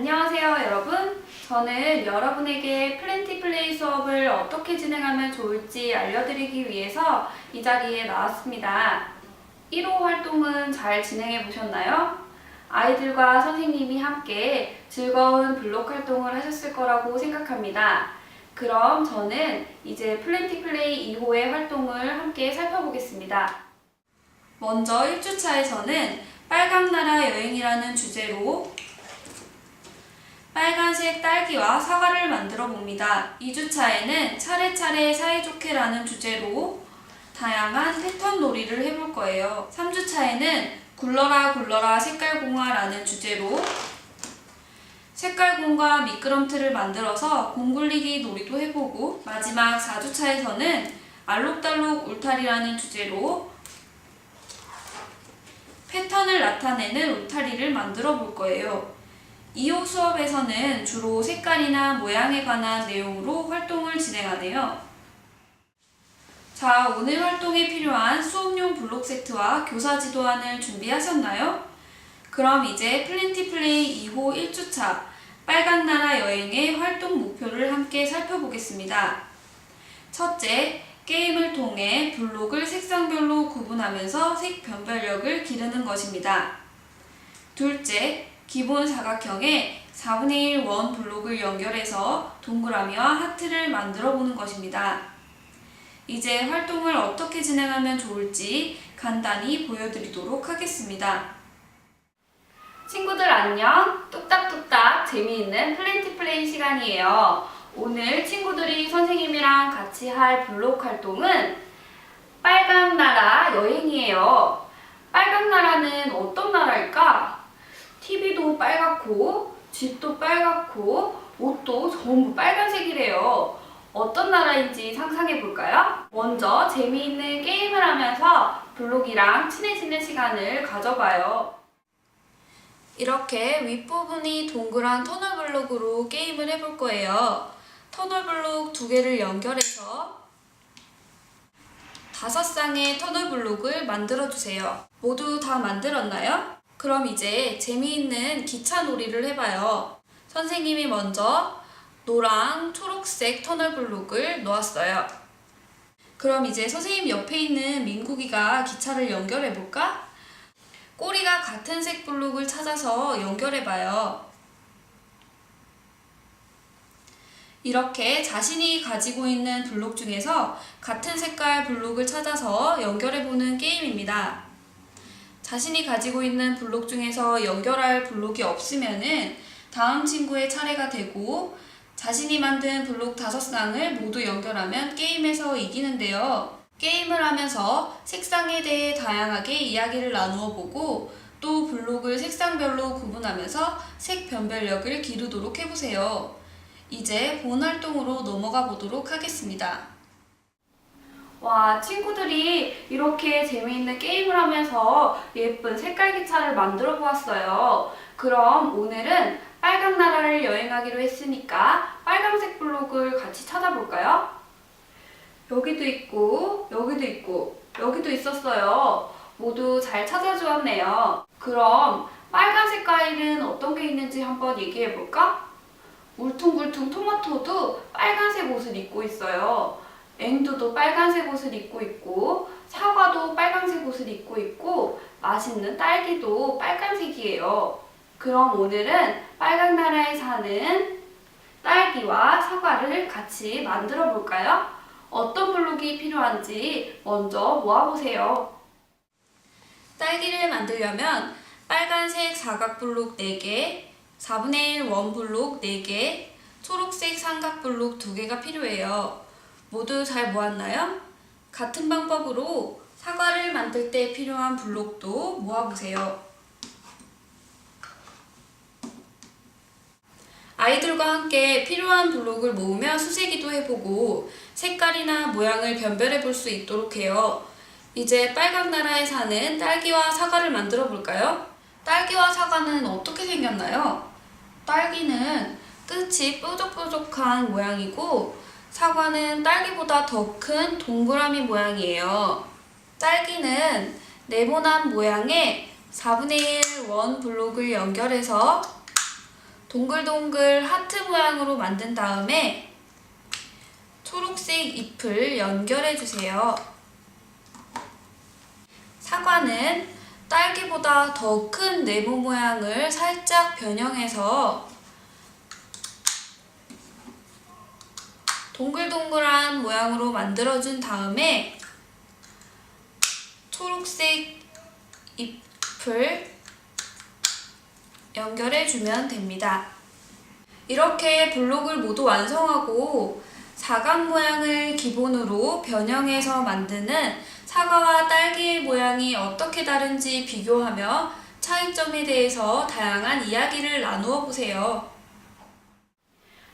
안녕하세요, 여러분. 저는 여러분에게 플랜티 플레이 수업을 어떻게 진행하면 좋을지 알려드리기 위해서 이 자리에 나왔습니다. 1호 활동은 잘 진행해 보셨나요? 아이들과 선생님이 함께 즐거운 블록 활동을 하셨을 거라고 생각합니다. 그럼 저는 이제 플랜티 플레이 2호의 활동을 함께 살펴보겠습니다. 먼저 1주차에서는 빨강나라 여행이라는 주제로 빨간색 딸기와 사과를 만들어 봅니다. 2주차에는 차례차례 사이좋게라는 주제로 다양한 패턴 놀이를 해볼 거예요. 3주차에는 굴러라 굴러라 색깔공화라는 주제로 색깔공과 미끄럼틀을 만들어서 공굴리기 놀이도 해보고 마지막 4주차에서는 알록달록 울타리라는 주제로 패턴을 나타내는 울타리를 만들어 볼 거예요. 2호 수업에서는 주로 색깔이나 모양에 관한 내용으로 활동을 진행하네요. 자, 오늘 활동에 필요한 수업용 블록 세트와 교사 지도안을 준비하셨나요? 그럼 이제 플랜티 플레이 2호 1주차 빨간 나라 여행의 활동 목표를 함께 살펴보겠습니다. 첫째, 게임을 통해 블록을 색상별로 구분하면서 색 변별력을 기르는 것입니다. 둘째, 기본 사각형에 4분의 1 원 블록을 연결해서 동그라미와 하트를 만들어 보는 것입니다. 이제 활동을 어떻게 진행하면 좋을지 간단히 보여드리도록 하겠습니다. 친구들 안녕! 뚝딱뚝딱 재미있는 플랜티 플레이 시간이에요. 오늘 친구들이 선생님이랑 같이 할 블록 활동은 빨강 나라 여행이에요. 빨강 나라는 어떤 나라일까? TV도 빨갛고, 집도 빨갛고, 옷도 전부 빨간색이래요. 어떤 나라인지 상상해 볼까요? 먼저 재미있는 게임을 하면서 블록이랑 친해지는 시간을 가져봐요. 이렇게 윗부분이 동그란 터널 블록으로 게임을 해볼 거예요. 터널 블록 두 개를 연결해서 다섯 쌍의 터널 블록을 만들어 주세요. 모두 다 만들었나요? 그럼 이제 재미있는 기차 놀이를 해봐요. 선생님이 먼저 노랑, 초록색 터널 블록을 놓았어요. 그럼 이제 선생님 옆에 있는 민국이가 기차를 연결해 볼까? 꼬리가 같은 색 블록을 찾아서 연결해 봐요. 이렇게 자신이 가지고 있는 블록 중에서 같은 색깔 블록을 찾아서 연결해 보는 게임입니다. 자신이 가지고 있는 블록 중에서 연결할 블록이 없으면은 다음 친구의 차례가 되고 자신이 만든 블록 다섯 쌍을 모두 연결하면 게임에서 이기는데요. 게임을 하면서 색상에 대해 다양하게 이야기를 나누어 보고 또 블록을 색상별로 구분하면서 색 변별력을 기르도록 해보세요. 이제 본 활동으로 넘어가 보도록 하겠습니다. 와, 친구들이 이렇게 재미있는 게임을 하면서 예쁜 색깔 기차를 만들어 보았어요. 그럼 오늘은 빨강 나라를 여행하기로 했으니까 빨강색 블록을 같이 찾아볼까요? 여기도 있고, 여기도 있고, 여기도 있었어요. 모두 잘 찾아주었네요. 그럼 빨간색 과일은 어떤 게 있는지 한번 얘기해 볼까? 울퉁불퉁 토마토도 빨간색 옷을 입고 있어요. 앵두도 빨간색 옷을 입고 있고, 사과도 빨간색 옷을 입고 있고, 맛있는 딸기도 빨간색이에요. 그럼 오늘은 빨간 나라에 사는 딸기와 사과를 같이 만들어 볼까요? 어떤 블록이 필요한지 먼저 모아보세요. 딸기를 만들려면 빨간색 사각 블록 4개, 4분의 1 원 블록 4개, 초록색 삼각 블록 2개가 필요해요. 모두 잘 모았나요? 같은 방법으로 사과를 만들 때 필요한 블록도 모아보세요. 아이들과 함께 필요한 블록을 모으며 수세기도 해보고 색깔이나 모양을 변별해 볼 수 있도록 해요. 이제 빨강 나라에 사는 딸기와 사과를 만들어 볼까요? 딸기와 사과는 어떻게 생겼나요? 딸기는 끝이 뾰족뾰족한 모양이고 사과는 딸기보다 더 큰 동그라미 모양이에요. 딸기는 네모난 모양의 4분의 1 원 블록을 연결해서 동글동글 하트 모양으로 만든 다음에 초록색 잎을 연결해 주세요. 사과는 딸기보다 더 큰 네모 모양을 살짝 변형해서 동글동글한 모양으로 만들어준 다음에 초록색 잎을 연결해 주면 됩니다. 이렇게 블록을 모두 완성하고 사각 모양을 기본으로 변형해서 만드는 사과와 딸기의 모양이 어떻게 다른지 비교하며 차이점에 대해서 다양한 이야기를 나누어 보세요.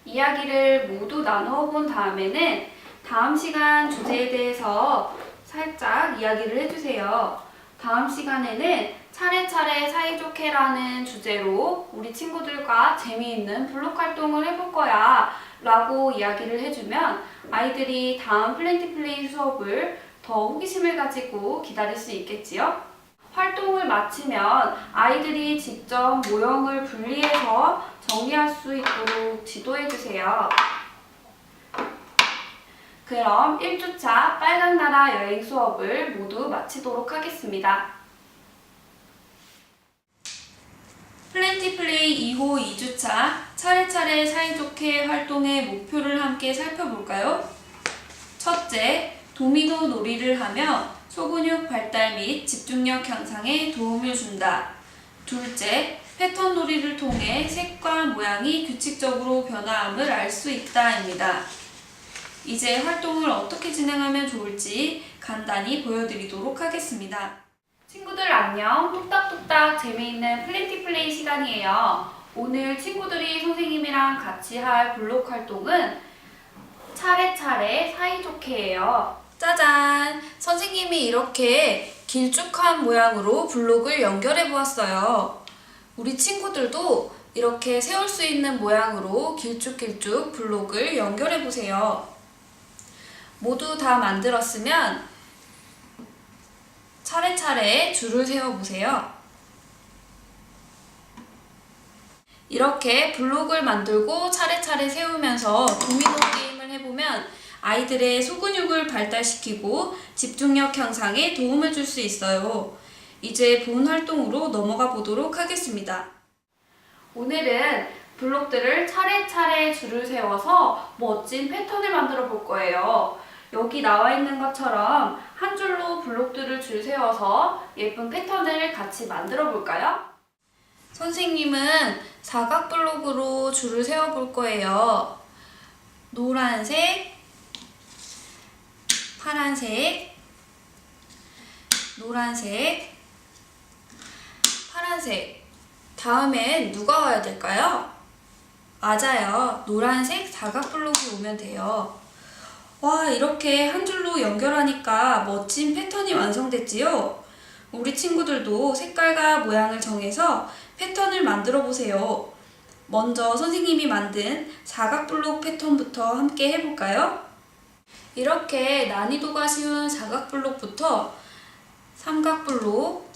이야기를 모두 나누어 본 다음에는 다음 시간 주제에 대해서 살짝 이야기를 해주세요. 다음 시간에는 차례차례 사이좋게라는 주제로 우리 친구들과 재미있는 블록 활동을 해볼 거야 라고 이야기를 해주면 아이들이 다음 플랜티 플레이 수업을 더 호기심을 가지고 기다릴 수 있겠지요? 활동을 마치면 아이들이 직접 모형을 분리해서 정리할 수 있도록 지도해 주세요. 그럼 1주차 빨강나라 여행 수업을 모두 마치도록 하겠습니다. 플랜티 플레이 2호 2주차 차례차례 사이좋게 활동의 목표를 함께 살펴볼까요? 첫째, 도미노 놀이를 하며 소근육 발달 및 집중력 향상에 도움을 준다. 둘째, 패턴 놀이를 통해 색과 모양이 규칙적으로 변화함을 알 수 있다입니다. 이제 활동을 어떻게 진행하면 좋을지 간단히 보여드리도록 하겠습니다. 친구들 안녕. 뚝딱뚝딱 재미있는 플랜티 플레이 시간이에요. 오늘 친구들이 선생님이랑 같이 할 블록 활동은 차례차례 사이좋게예요. 짜잔! 선생님이 이렇게 길쭉한 모양으로 블록을 연결해 보았어요. 우리 친구들도 이렇게 세울 수 있는 모양으로 길쭉길쭉 블록을 연결해 보세요. 모두 다 만들었으면 차례차례 줄을 세워 보세요. 이렇게 블록을 만들고 차례차례 세우면서 도미노 게임을 해보면 아이들의 소근육을 발달시키고 집중력 향상에 도움을 줄 수 있어요. 이제 본 활동으로 넘어가 보도록 하겠습니다. 오늘은 블록들을 차례차례 줄을 세워서 멋진 패턴을 만들어 볼 거예요. 여기 나와 있는 것처럼 한 줄로 블록들을 줄 세워서 예쁜 패턴을 같이 만들어 볼까요? 선생님은 사각 블록으로 줄을 세워 볼 거예요. 노란색, 파란색, 노란색, 파란색. 다음엔 누가 와야 될까요? 맞아요. 노란색 사각 블록이 오면 돼요. 와, 이렇게 한 줄로 연결하니까 멋진 패턴이 완성됐지요? 우리 친구들도 색깔과 모양을 정해서 패턴을 만들어 보세요. 먼저 선생님이 만든 사각 블록 패턴부터 함께 해볼까요? 이렇게 난이도가 쉬운 사각 블록부터 삼각 블록,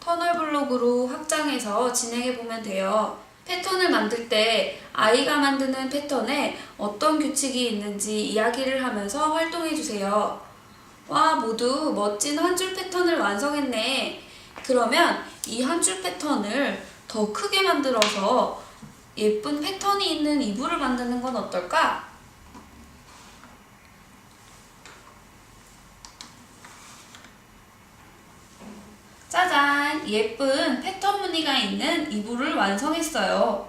터널 블록으로 확장해서 진행해 보면 돼요. 패턴을 만들 때 아이가 만드는 패턴에 어떤 규칙이 있는지 이야기를 하면서 활동해 주세요. 와, 모두 멋진 한 줄 패턴을 완성했네. 그러면 이 한 줄 패턴을 더 크게 만들어서 예쁜 패턴이 있는 이불을 만드는 건 어떨까? 짜잔! 예쁜 패턴 무늬가 있는 이불을 완성했어요.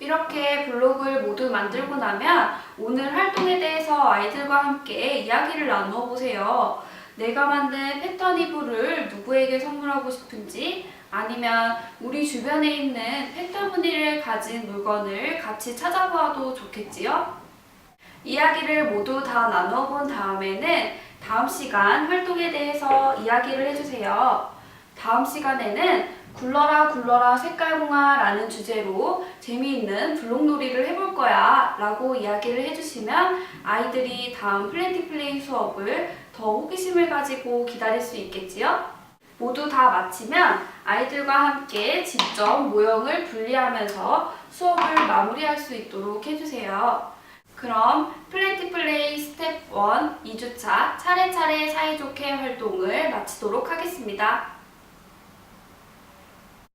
이렇게 블록을 모두 만들고 나면 오늘 활동에 대해서 아이들과 함께 이야기를 나누어 보세요. 내가 만든 패턴 이불을 누구에게 선물하고 싶은지 아니면 우리 주변에 있는 패턴 무늬를 가진 물건을 같이 찾아보아도 좋겠지요? 이야기를 모두 다 나누어 본 다음에는 다음 시간 활동에 대해서 이야기를 해주세요. 다음 시간에는 굴러라 굴러라 색깔공화라는 주제로 재미있는 블록놀이를 해볼 거야 라고 이야기를 해주시면 아이들이 다음 플랜티 플레이 수업을 더 호기심을 가지고 기다릴 수 있겠지요? 모두 다 마치면 아이들과 함께 직접 모형을 분리하면서 수업을 마무리할 수 있도록 해주세요. 그럼 플랜티 플레이 스텝 1 2주차 차례차례 사이좋게 활동을 마치도록 하겠습니다.